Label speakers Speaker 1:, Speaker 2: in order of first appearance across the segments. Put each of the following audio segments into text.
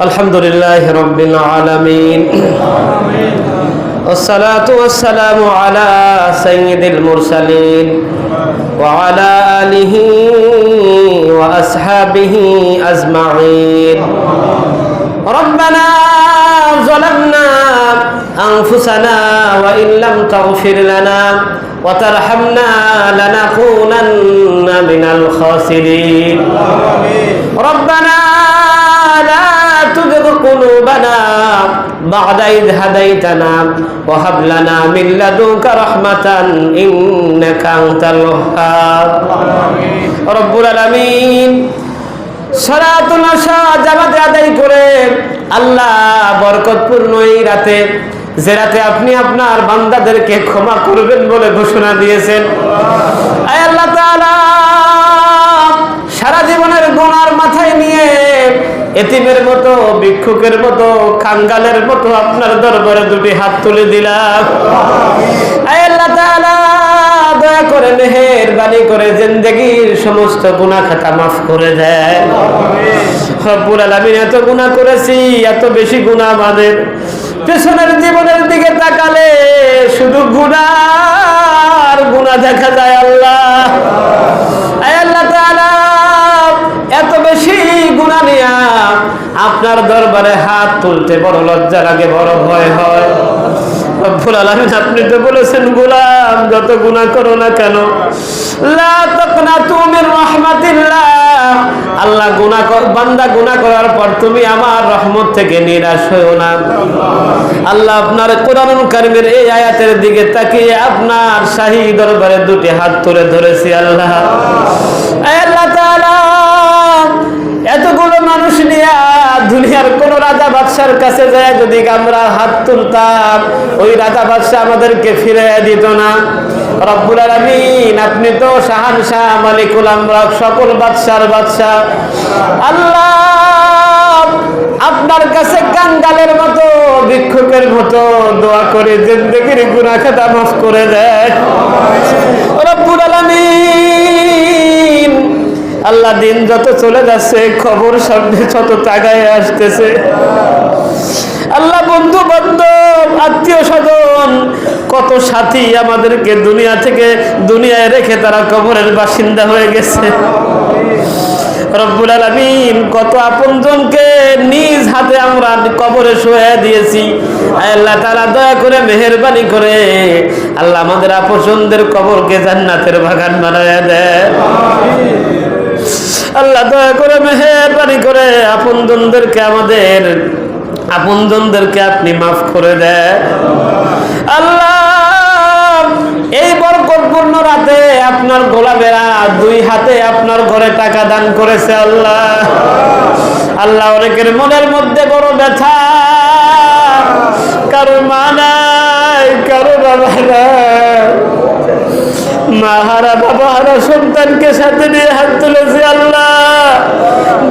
Speaker 1: الحمد لله رب العالمين والصلاة والسلام على سيد المرسلين وعلى آله وأصحابه أجمعين ربنا ظلمنا أنفسنا وإن لم تغفر لنا وترحمنا لنكونن من الخاسرين ربنا بعد إذ هديتنا وهب لنا من لدنك رحمة إنك أنت الوهاب رب العالمين সরাতুল আশা জামাতে আদায় করে আল্লাহ বরকতপূর্ণ এই রাতে যে রাতে আপনি আপনার বান্দাদেরকে ক্ষমা করবেন বলে ঘোষণা দিয়েছেন আয় আল্লাহ তাআলা এতিমের মতো, ভিক্ষুকের মতো, খাঙ্গালের মতো আপনার দরবারে দুটি হাত তুলে দিলাম। দয়া করে মেহেরবানি করে জিন্দগির সমস্ত গুনাহ খাতা মাফ করে দেয়। রব্বুল আলামিন এত গুনাহ করেছি, এত বেশি গুনাহ আমাদের। পেছনের জীবনের দিকে তাকালে শুধু গুনার গুনাহ দেখা যায় আল্লাহ। বেশি গুণা নিয়া আপনার দরবারে হাত তুলতে বড় লজ্জা লাগে, বড় ভয় হয়। আপনি তো বলেছেন, গোলাম, যত করো না কেন? আল্লাহ বান্দা করার পর তুমি আমার রহমত থেকে নিরাশ হও না। আল্লাহ আপনার কোরআনুল কারীমের এই আয়াতের দিকে তাকিয়ে আপনার শাহী দরবারে দুটি হাত তুলে ধরেছি, আল্লাহ। আল্লাহ রাজা বাদশার কাছে যায়, যদি আমরা হাত তুলতাম, ওই রাজা বাদশাহ আমাদেরকে ফিরে দিত না। রব্বুল আলামিন, আপনি তো শাহানশাহ মালিকুল আমরাক সকল বাদশার বাদশাহ। আল্লাহ, আপনার কাছে কাঙ্গালের মতো, ভিক্ষুকের মতো দোয়া করে জিন্দগির গুনাহ খাতা মাফ করে দেয় আল্লাহ দিন যত চলে যাচ্ছে, খবর সামনে যত তাগায় আসতেছে। আল্লাহ বন্ধু বান্ধব আত্মীয় স্বজন কত সাথী আমাদেরকে দুনিয়া থেকে দুনিয়ায় রেখে তারা কবরের বাসিন্দা হয়ে গেছে। রব্বুল আলামিন কত আপনজনকে নিজ হাতে আমরা কবরে শুয়ে দিয়েছি। আল্লাহ তাআলা, দয়া করে, মেহেরবানি করে আল্লাহ আমাদের আপনজনদের কবরকে জান্নাতের বাগান বানায় দেয় আল্লাহ দয়া করে মেহেরবানি করে আপনজনদেরকে আমাদের, আপনজনদেরকে আপনি মাফ করে দেয় আল্লাহ, এই বরকতপূর্ণ রাতে আপনার গোলামেরা দুই হাতে আপনার ঘরে টাকা দান করেছে আল্লাহ। আল্লাহ অনেকের মনের মধ্যে বড় ব্যথা। কারও মা নাই, কারও বাবা নাই। মাহারা বাবাহারা সন্তানকে সাথে নিয়ে হাত তুলেছে আল্লাহ।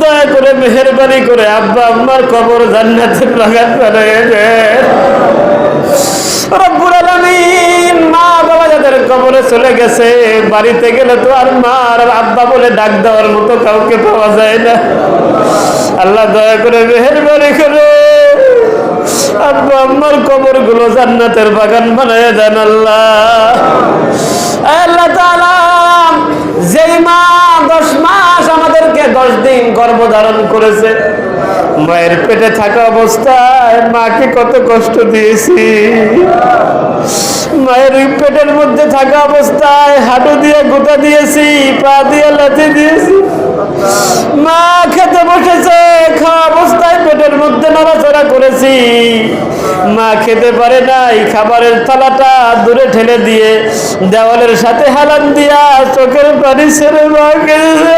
Speaker 1: দয়া করে মেহরবানি করে, আব্বা, আম্মার কবর জান্নাতের বাগান কবরে চলে গেছে, বাড়িতে গেলে তো আর মা আর আব্বা বলে ডাক দেওয়ার মতো কাউকে পাওয়া যায় না। আল্লাহ দয়া করে মেহরবানি করে। আব্বা, আম্মার কবরগুলো জান্নাতের বাগান বানায় দেন আল্লাহ। আল্লাহ দশ দিন গর্ভধারণ করেছে। মায়ের পেটে থাকা অবস্থায় মাকে কত কষ্ট দিয়েছি। মায়ের পেটের মধ্যে থাকা অবস্থায় হাঁটু দিয়ে গোটা দিয়েছি, পা দিয়ে লাথি দিয়েছি। মা খেতে বসেছে, খাওয়া অবস্থায় পেটের মধ্যে নড়াচড়া করেছি। মা খেতে পারে নাই, খাবারের থালাটা দূরে ঠেলে দিয়ে দেওয়ালের সাথে হালান দিয়া চোখের পানি ছেড়ে মা খেয়েছে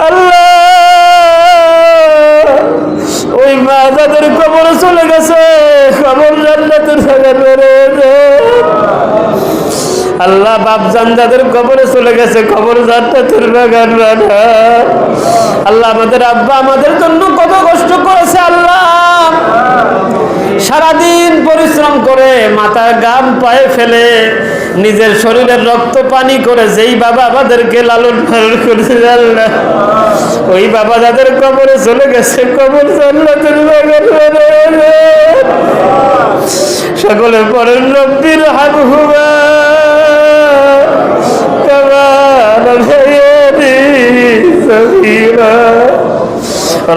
Speaker 1: আল্লাহ! ওই মা যাদের কবর চলে গেছে, কবর জান্নাতের সাগর আল্লাহ বাপজান যাদের কবরে চলে গেছে, কবর জান্নাতের আল্লাহ আমাদের আব্বা আমাদের জন্য কত কষ্ট করেছে আল্লাহ। সারাদিন পরিশ্রম করে মাথায় গাম পায়ে ফেলে নিজের শরীরের রক্ত পানি করে যেই বাবা আমাদেরকে লালন পালন করতে জানলা ওই বাবা যাদের কবরে চলে গেছে, কবর জান্নাতের সকলে পরের রব্বির হাত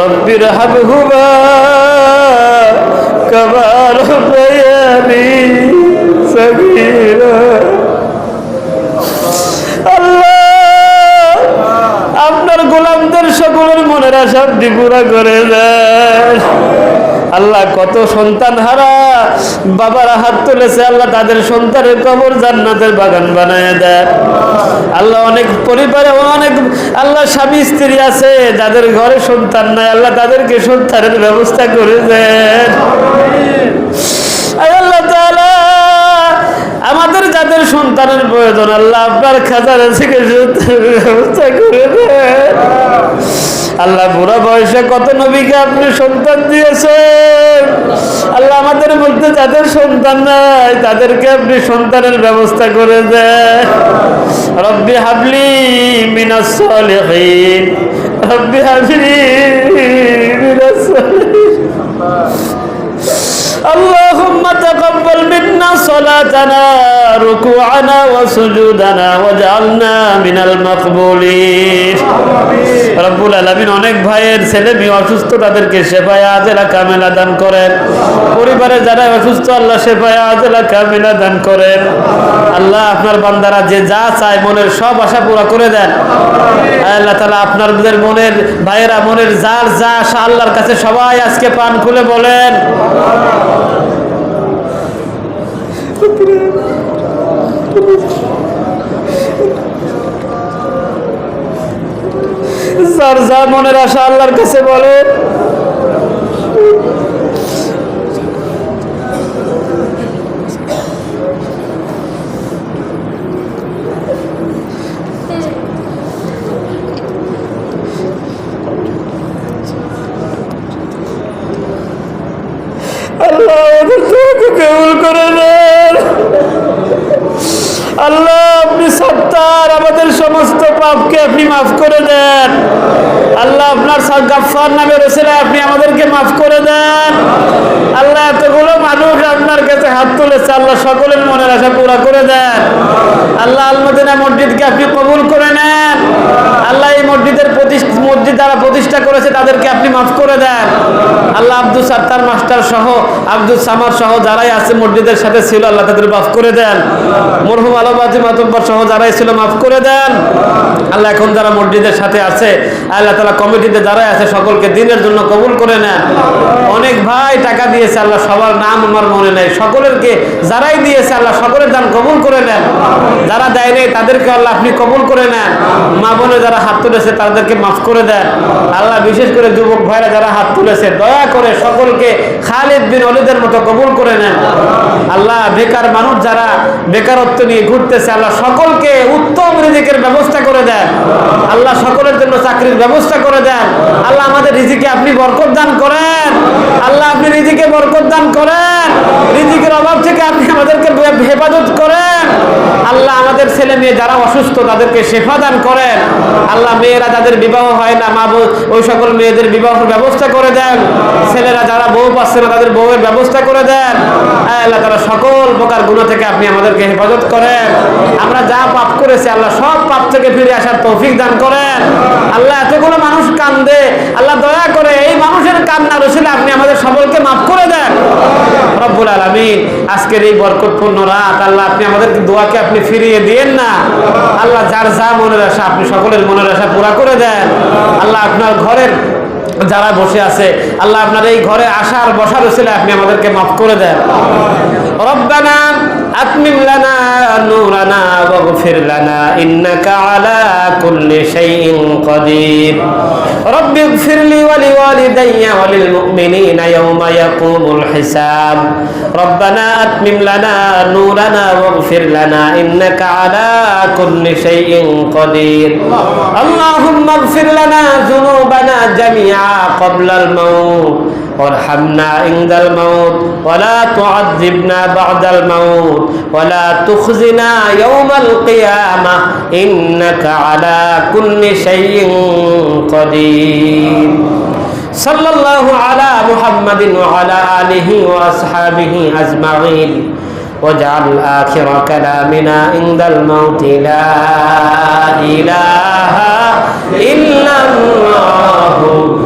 Speaker 1: রব্বির হাত হুবা। কবার সগীরা মনের আশা পুরা করে দেন আল্লাহ কত সন্তান হারা। বাবারা হাত তুলেছে, আল্লাহ তাদের সন্তানের কবর জান্নাতের বাগান বানায় দেয়। আল্লাহ অনেক পরিবারে অনেক, আল্লাহ স্বামী স্ত্রী আছে, যাদের ঘরে সন্তান নাই, আল্লাহ তাদেরকে সন্তানের ব্যবস্থা করে দেন। আল্লাহ তাআলা, আমাদের যাদের সন্তানের প্রয়োজন, আল্লাহ আপনার থেকে ব্যবস্থা করে দেন। আল্লাহ বুড়া বয়সে কত নবীকে আপনি সন্তান দিয়েছেন? আল্লাহ আমাদের মধ্যে যাদের সন্তান নাই, তাদেরকে আপনি সন্তানের ব্যবস্থা করে দেন। রব্বি হাবলি মিনাস রব্বি হাবলি মিনাস সলিহিন। অনেক ভাইয়ের ছেলে মেয়ে অসুস্থ, তাদেরকে সেবায় আজেলা কামেলা দান করেন। পরিবারে যারা অসুস্থ, আল্লাহ সেবায় আজেলা কামেলা দান করেন। আল্লাহ আপনার বান্দারা যে যা চায় মনের সব আশা পুরা করে দেন। আল্লাহ তালা আপনার মনের ভাইয়েরা মনের যার যা আশা আল্লাহর কাছে সবাই আজকে পান খুলে বলেন। যার মনের আশা আল্লাহর কাছে বলে। পাপকে আপনি মাফ করে দেন। আল্লাহ আপনার সব গাফার নামে রসেলে আপনি আমাদেরকে মাফ করে দেন। আল্লাহ এতগুলো মানুষ আপনার কাছে হাত তুলেছে, আল্লাহ সকলের মনের আশা পুরা করে দেন। আল্লাহ আলমদিনা মসজিদকে আপনি কবুল করে নেন। এই মসজিদের মসজিদ যারা প্রতিষ্ঠা করেছে, তাদেরকে আপনি মাফ করে দেন। আল্লাহ আব্দুল সাত্তার মাস্টার সহ, আব্দুল সামার সহ যারাই আছে মসজিদের সাথে ছিল, আল্লাহ তাদের মাফ করে দেন। মরহুম আলমাজি মাতব্বর সহ যারাই ছিল, মাফ করে দেন। আল্লাহ এখন যারা মসজিদের সাথে আছে, আল্লাহ তালা কমিটিতে যারাই আছে, সকলকে দিনের জন্য কবুল করে নেন। অনেক ভাই টাকা দিয়েছে, আল্লাহ সবার নাম আমার মনে নেই। সকলেরকে যারাই দিয়েছে, আল্লাহ সকলের দান কবুল করে নেন। যারা দেয় নেই, তাদেরকে আল্লাহ আপনি কবুল করে নেন। মা বোনে যারা হাত তুলেছে, তাদেরকে মাফ করে দেন। আল্লাহ বিশেষ করে যুবক ভাইরা যারা হাত তুলেছে, দয়া করে সকলকে খালিদ বিন অলিদের মতো কবুল করে নেন। আল্লাহ বেকার মানুষ যারা বেকারত্ব নিয়ে ঘুরতেছে, আল্লাহ সকলকে উত্তম রিজিকের ব্যবস্থা করে দেন। আল্লাহ সকলের জন্য চাকরির ব্যবস্থা করে দেন। আল্লাহ আমাদের রিজিকে আপনি বরকত দান করেন। আল্লাহ আপনি রিজিকে বরকত দান করেন। রিজিকের অভাব থেকে আপনি আমাদেরকে হেফাজত করেন। আল্লাহ ছেলে মেয়ে যারা অসুস্থ, তাদেরকে শেফা দান করেন। আল্লাহ মেয়েরা যাদের বিবাহ হয় না, মা ওই সকল মেয়েদের বিবাহের ব্যবস্থা করে দেন। ছেলেরা যারা বউ পাচ্ছে না, তাদের বউয়ের ব্যবস্থা করে দেন। আল্লাহ তারা সকল প্রকার গুণ থেকে আপনি আমাদেরকে হেফাজত করেন। আমরা যা পাপ করেছি, আল্লাহ সব পাপ থেকে ফিরে আসার তৌফিক দান করেন। আল্লাহ এতগুলো মানুষ কান্দে। আল্লাহ দয়া করে এই মানুষের কান্না রসিলে আপনি আমাদের সকলকে মাফ করে দেন। রব্বুল আলমিন, আজকের এই বরকতপূর্ণ রাত, আল্লাহ আপনি আমাদেরকে দোয়াকে আপনি ফিরিয়ে দিয়েন না। আল্লাহ যার যা মনের আশা আপনি সকলের মনের আশা পুরা করে দেন। আল্লাহ আপনার ঘরের যারা বসে আছে, আল্লাহ আপনার এই ঘরে আসার বসার ছিল আপনি আমাদেরকে মাফ করে দেন। রব্বানা আতমিম লানা নূরানা ওয়াগফির লানা, ইন্নাকা আলা কুল্লি শাইইন কাদির। রব্বি ইগফিরলি ওয়া লিওয়ালিদাইয়া ওয়া লিল মুমিনিনা ইয়াওমা ইয়াকুমুল হিসাব। রব্বানা আতমিম লানা, নূরানা ওয়াগফির লানা, ইন্নাকা আলা কুল্লি শাইইন কাদির। আল্লাহুম্মা ইগফির লানা যুনুবানা জামিআ ক্বাবলাল মাউত। وارحمنا عند الموت ولا تعذبنا بعد الموت ولا تخزنا يوم القيامة إنك على كل شيء قدير صلى الله على محمد وعلى آله وأصحابه أجمعين واجعل آخر كلامنا عند الموت لا إله إلا الله